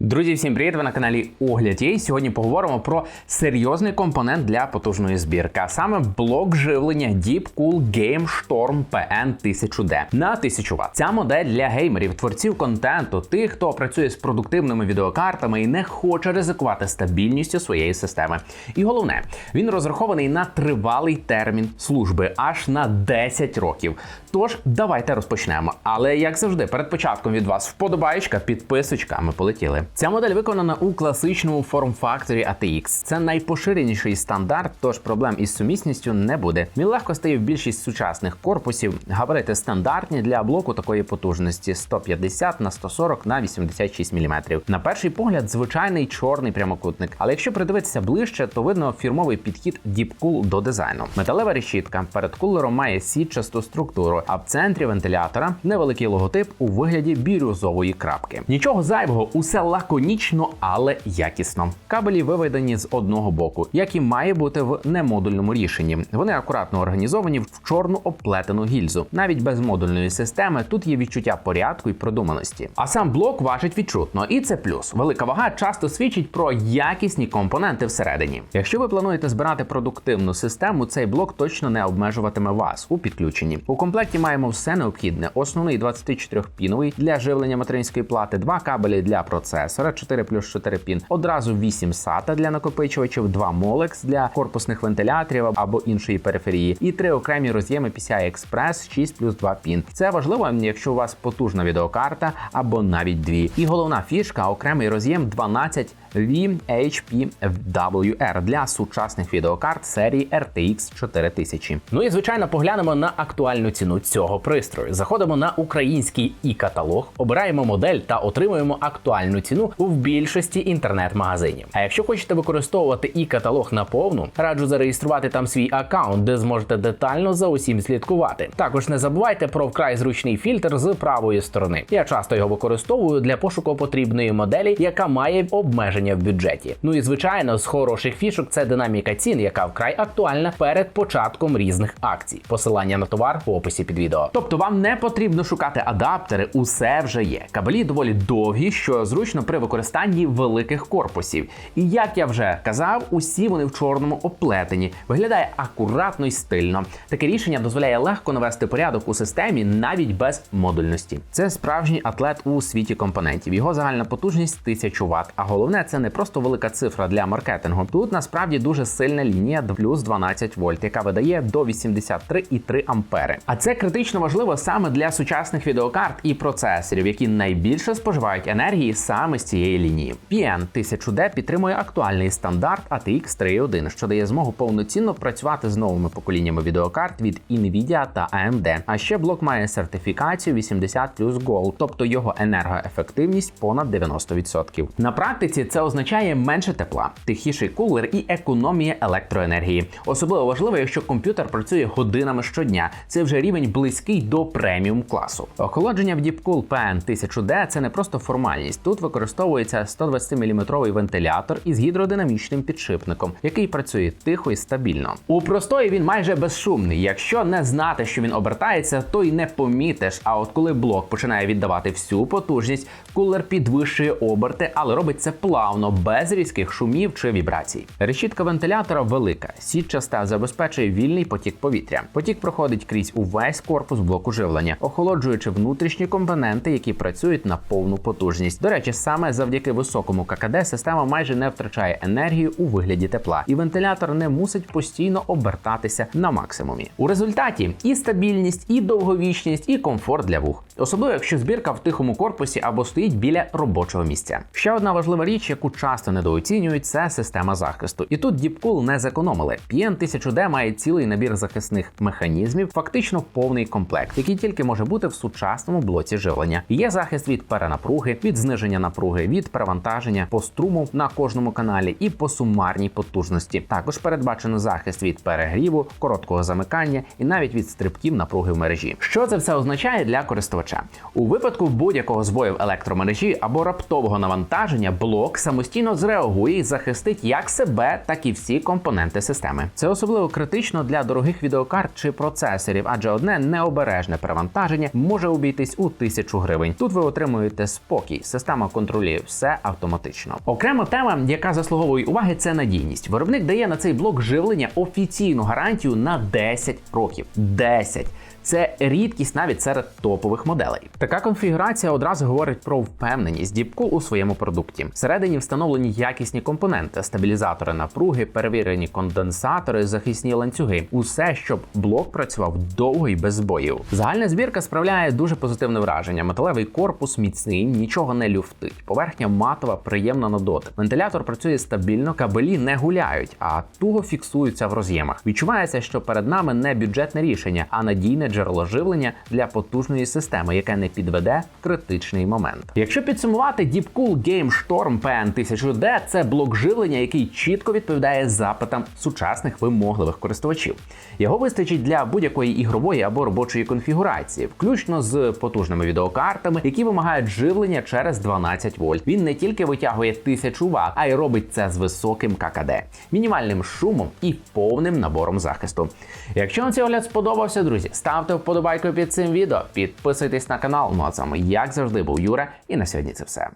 Друзі, всім привіт! Ви на каналі Огляд є. Сьогодні поговоримо про серйозний компонент для потужної збірки, а саме блок живлення Deepcool Game Storm PN 1000D на 1000 Вт. Ця модель для геймерів, творців контенту, тих, хто працює з продуктивними відеокартами і не хоче ризикувати стабільністю своєї системи. І головне, він розрахований на тривалий термін служби аж на 10 років. Тож давайте розпочнемо. Але як завжди, перед початком від вас вподобаєчка, підписочка. Ми полетіли. Ця модель виконана у класичному форм-факторі ATX. Це найпоширеніший стандарт, тож проблем із сумісністю не буде. Він легко стає в більшість сучасних корпусів. Габарити стандартні для блоку такої потужності 150 на 140 на 86 мм. На перший погляд, звичайний чорний прямокутник. Але якщо придивитися ближче, то видно фірмовий підхід Deepcool до дизайну. Металева решітка перед кулером має сітчасту структуру, а в центрі вентилятора невеликий логотип у вигляді бірюзової крапки. Нічого зайвого, усе лаконічно, але якісно. Кабелі виведені з одного боку, як і має бути в немодульному рішенні. Вони акуратно організовані в чорну оплетену гільзу. Навіть без модульної системи тут є відчуття порядку і продуманості. А сам блок важить відчутно, і це плюс. Велика вага часто свідчить про якісні компоненти всередині. Якщо ви плануєте збирати продуктивну систему, цей блок точно не обмежуватиме вас у підключенні. У комплекті маємо все необхідне: основний 24-піновий для живлення материнської плати, два кабелі для процесора, 4 плюс 4 пін, одразу 8 SATA для накопичувачів, 2 Molex для корпусних вентиляторів або іншої периферії, і три окремі роз'єми PCI Express 6 плюс 2 пін. Це важливо, якщо у вас потужна відеокарта або навіть дві. І головна фішка окремий роз'єм 12 VHPWR для сучасних відеокарт серії RTX 4000. Ну і звичайно поглянемо на актуальну ціну цього пристрою. Заходимо на український і каталог, обираємо модель та отримуємо актуальну ціну в більшості інтернет-магазинів. А якщо хочете використовувати і каталог на повну, раджу зареєструвати там свій аккаунт, де зможете детально за усім слідкувати. Також не забувайте про вкрай зручний фільтр з правої сторони. Я часто його використовую для пошуку потрібної моделі, яка має обмеження в бюджеті. Ну і звичайно, з хороших фішок це динаміка цін, яка вкрай актуальна перед початком різних акцій. Посилання на товар в описі під відео. Тобто вам не потрібно шукати адаптери, усе вже є. Кабелі доволі довгі, що зручно при використанні великих корпусів. І як я вже казав, усі вони в чорному оплетені. Виглядає акуратно і стильно. Таке рішення дозволяє легко навести порядок у системі навіть без модульності. Це справжній атлет у світі компонентів. Його загальна потужність 1000 Вт. А головне, це не просто велика цифра для маркетингу. Тут насправді дуже сильна лінія плюс 12 вольт, яка видає до 83,3 ампери. А це критично важливо саме для сучасних відеокарт і процесорів, які найбільше споживають енергії саме з цієї лінії. PN 1000D підтримує актуальний стандарт ATX 3.1, що дає змогу повноцінно працювати з новими поколіннями відеокарт від Nvidia та AMD. А ще блок має сертифікацію 80 Gold, тобто його енергоефективність понад 90%. На практиці це означає менше тепла, тихіший кулер і економія електроенергії. Особливо важливо, якщо комп'ютер працює годинами щодня. Це вже рівень близький до преміум класу. Охолодження в Deepcool PN 1000D – це не просто формальність. Тут використовується 120-мм вентилятор із гідродинамічним підшипником, який працює тихо і стабільно. У простої він майже безшумний. Якщо не знати, що він обертається, то й не помітиш. А от коли блок починає віддавати всю потужність, кулер підвищує оберти, але робить це плавно, без різких шумів чи вібрацій. Решітка вентилятора велика, сітчаста забезпечує вільний потік повітря. Потік проходить крізь увесь корпус блоку живлення, охолоджуючи внутрішні компоненти, які працюють на повну потужність. До речі, саме завдяки високому ККД система майже не втрачає енергію у вигляді тепла, і вентилятор не мусить постійно обертатися на максимумі. У результаті і стабільність, і довговічність, і комфорт для вух. Особливо, якщо збірка в тихому корпусі або стоїть біля робочого місця. Ще одна важлива річ, яку часто недооцінюють, це система захисту. І тут Deepcool не зекономили. PN 1000D має цілий набір захисних механізмів, фактично повний комплект, який тільки може бути в сучасному блоці живлення. Є захист від перенапруги, від зниження напруги, від перевантаження по струму на кожному каналі і по сумарній потужності. Також передбачено захист від перегріву, короткого замикання і навіть від стрибків напруги в мережі. Що це все означає для користувача? У випадку будь-якого збою в електромережі або раптового навантаження блок самостійно зреагує і захистить як себе, так і всі компоненти системи. Це особливо критично для дорогих відеокарт чи процесорів, адже одне необережне перевантаження може обійтись у тисячу гривень. Тут ви отримуєте спокій. Система контролює все автоматично. Окрема тема, яка заслуговує уваги, це надійність. Виробник дає на цей блок живлення офіційну гарантію на 10 років. 10! Це рідкість навіть серед топових моделей. Така конфігурація одразу говорить про впевненість Deepcool у своєму продукті. Всередині встановлені якісні компоненти, стабілізатори напруги, перевірені конденсатори, захисні ланцюги. Усе, щоб блок працював довго і без збоїв. Загальна збірка справляє дуже позитивне враження. Металевий корпус міцний, нічого не люфтить. Поверхня матова, приємна на дотик. Вентилятор працює стабільно, кабелі не гуляють, а туго фіксуються в роз'ємах. Відчувається, що перед нами не бюджетне рішення, а надійне джерело живлення для потужної системи, яке не підведе в критичний момент. Якщо підсумувати Deepcool Game Storm PN1000D – це блок живлення, який чітко відповідає запитам сучасних вимогливих користувачів. Його вистачить для будь-якої ігрової або робочої конфігурації, включно з потужними відеокартами, які вимагають живлення через 12 вольт. Він не тільки витягує 1000 Вт, а й робить це з високим ККД, мінімальним шумом і повним набором захисту. Якщо вам цей огляд сподобався, друзі, ставте вподобайку під цим відео, підписуйтесь на канал. Ну а вами, як завжди, був Юра, і на сьогодні це все.